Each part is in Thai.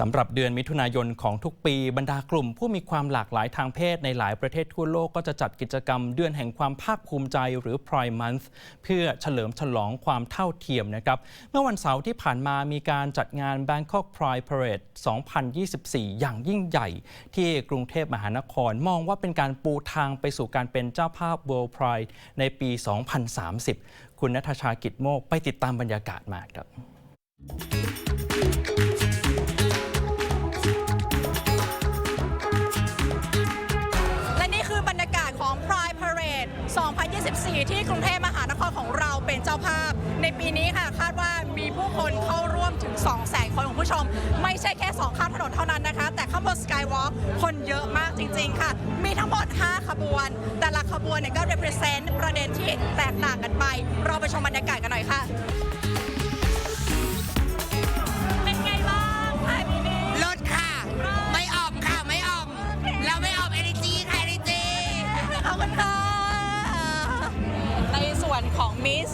สำหรับเดือนมิถุนายนของทุกปีบรรดากลุ่ม ผู้มีความหลากหลายทางเพศในหลายประเทศทั่วโลกก็จะจัดกิจกรรมเดือนแห่งความภาคภูมิใจหรือ Pride Month เพื่อเฉลิมฉลองความเท่าเทียมนะครับ เมื่อวันเสาร์ที่ผ่านมามีการจัดงาน Bangkok Pride Parade 2024 อย่างยิ่งใหญ่ ที่กรุงเทพมหานครมองว่าเป็นการปูทางไปสู่การเป็นเจ้าภาพ World Pride ในปี 2030 คุณนัทชากิจโมกไปติดตามบรรยากาศมาครับ 2024 ที่กรุงเทพมหานครของเราเป็นเจ้าภาพ ในปีนี้ค่ะคาดว่ามีผู้คนเข้าร่วมถึง 200,000 คนของผู้ชม ไม่ใช่แค่ 2 ข้ามถนนเท่านั้นนะคะ แต่ข้างบน Skywalk คนเยอะมากจริง ๆ ค่ะ มีทั้งหมด 5 ขบวน แต่ละขบวนเนี่ยก็ represent ประเด็นที่แตกต่างกันไป เราไปชมบรรยากาศกันหน่อยค่ะเป็นไงบ้างคะปีนี้ลดค่ะไม่ออมค่ะไม่ออมเราไม่ออมเอเนจีค่ะเอเนจีขอบคุณค่ะในส่วนของ มิส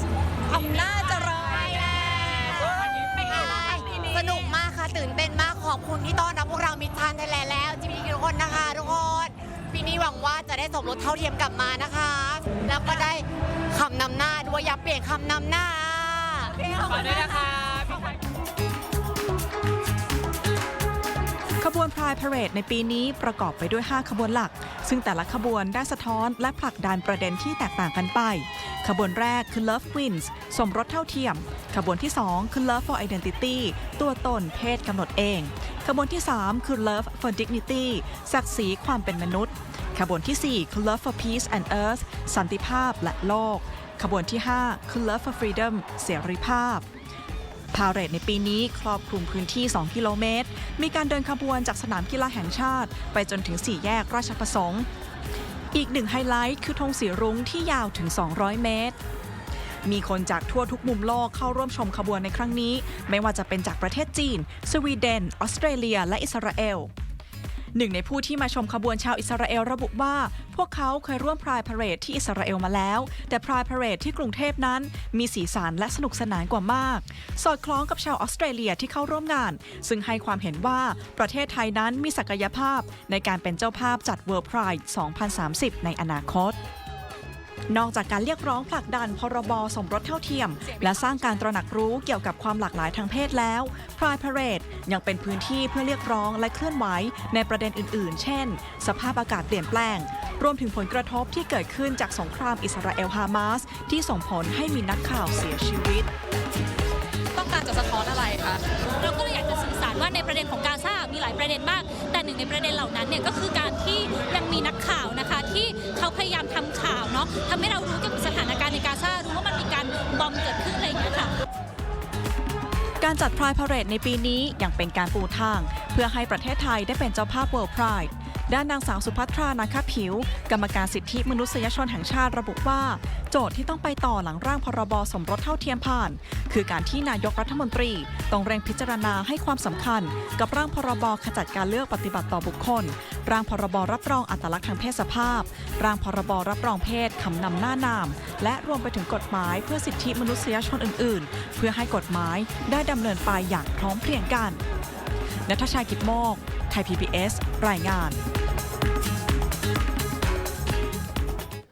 อำนาจเจริญเป็นไงบ้างคะปีนี้สนุกมากค่ะ ตื่นเต้นมากขอบคุณที่ต้อนรับพวกเรามิทานไทยแลนด์แล้วจีบีทุกคนนะคะทุกคนปีนี้หวังว่าจะได้สมรสเท่าเทียมกลับมานะคะ แล้วก็ได้คำนำหน้าด้วยอย่าเปลี่ยนคำนำหน้าขอบคุณด้วยนะคะายพาเรดในปีนี้ประกอบไปด้วย 5 ขบวนหลัก ซึ่งแต่ละขบวนได้สะท้อนและผลักดันประเด็นที่แตกต่างกันไป ขบวนแรกคือ Love Wins สมรสเท่าเทียม ขบวนที่ 2 คือ Love for Identity ตัวตนเพศกำหนดเอง ขบวนที่ 3 คือ Love for Dignity ศักดิ์ศรีความเป็นมนุษย์ ขบวนทีสี่4 คือ Love for Peace and Earth สันติภาพและโลก ขบวนที่ 5 คือ Love for Freedom เสรีภาพ พาเหรดในปีนี้ครอบคลุมพื้นที่ 2 กิโลเมตร มีการเดินขบวนจากสนามกีฬาแห่งชาติ ไปจนถึง 4 แยกราชประสงค์ อีกหนึ่งไฮไลท์คือธงสีรุ้งที่ยาวถึง 200 เมตร มีคนจากทั่วทุกมุมโลกเข้าร่วมชมขบวนในครั้งนี้ ไม่ว่าจะเป็นจากประเทศจีน สวีเดน ออสเตรเลีย และอิสราเอล หนึ่งในผู้ที่มาชมขบวนชาวอิสราเอลระบุว่า พวกเขาเคยร่วมพรายพาเรดที่อิสราเอลมาแล้ว แต่พรายพาเรดที่กรุงเทพนั้น มีสีสันและสนุกสนานกว่ามาก สอดคล้องกับชาวออสเตรเลียที่เข้าร่วมงาน ซึ่งให้ความเห็นว่าประเทศไทยนั้นมีศักยภาพ ในการเป็นเจ้าภาพจัดเวิลด์พราย2030 ในอนาคต นอกจากการเรียกร้องผลักดันพรบสมรสเท่าเทียม และสร้างการตระหนักรู้เกี่ยวกับความหลากหลายทางเพศแล้ว Pride Parade ยังเป็นพื้นที่เพื่อเรียกร้องและเคลื่อนไหวในประเด็นอื่น ๆ เช่น สภาพอากาศเปลี่ยนแปลง รวมถึงผลกระทบที่เกิดขึ้นจากสงครามอิสราเอลฮามาสที่ส่งผลให้มีนักข่าวเสียชีวิต ต้องการจะสะท้อนอะไรคะเราก็เลยอยากจะสื่อสารว่าในประเด็นของกาซามีหลายประเด็นมาก แต่หนึ่งในประเด็นเหล่านั้นเนี่ยก็คือการที่ยังมีนักข่าวนะคะที่เขาพยายามทำข่า เนาะทำให้เรารู้เกี่ยวกับสถานการณ์ในกาซารู้ว่ามันมีการบอมเกิดขึ้นอะไรอย่างเงี้ยค่ะการจัดพรายพาเรดในปีนี้ยังเป็นการปูทาง เพื่อให้ประเทศไทยได้เป็นเจ้าภาพ World Pride ด้านนางสาวสุภัทรานาคผิว กรรมการสิทธิมนุษยชนแห่งชาติระบุว่า จทย์ที่ต้องไปต่อหลังร่างพรบสมรสเท่าเทียมผ่าน คือการที่นายกรัฐมนตรี ต้องเร่งพิจารณาให้ความสำคัญ กับร่างพรบขจัดการเลือกปฏิบัติต่อบุคคล ร่างพรบรับรองอัตลักษณ์ทางเพศสภาพ ร่างพรบรับรองเพศคำนำหน้านาม และรวมไปถึงกฎหมายเพื่อสิทธิมนุษยชนอื่น ๆ เพื่อให้กฎหมายได้ดำเนินไปอย่างพร้อมเพรียงกันนัทชากิจโมก ไทย PBS รายงาน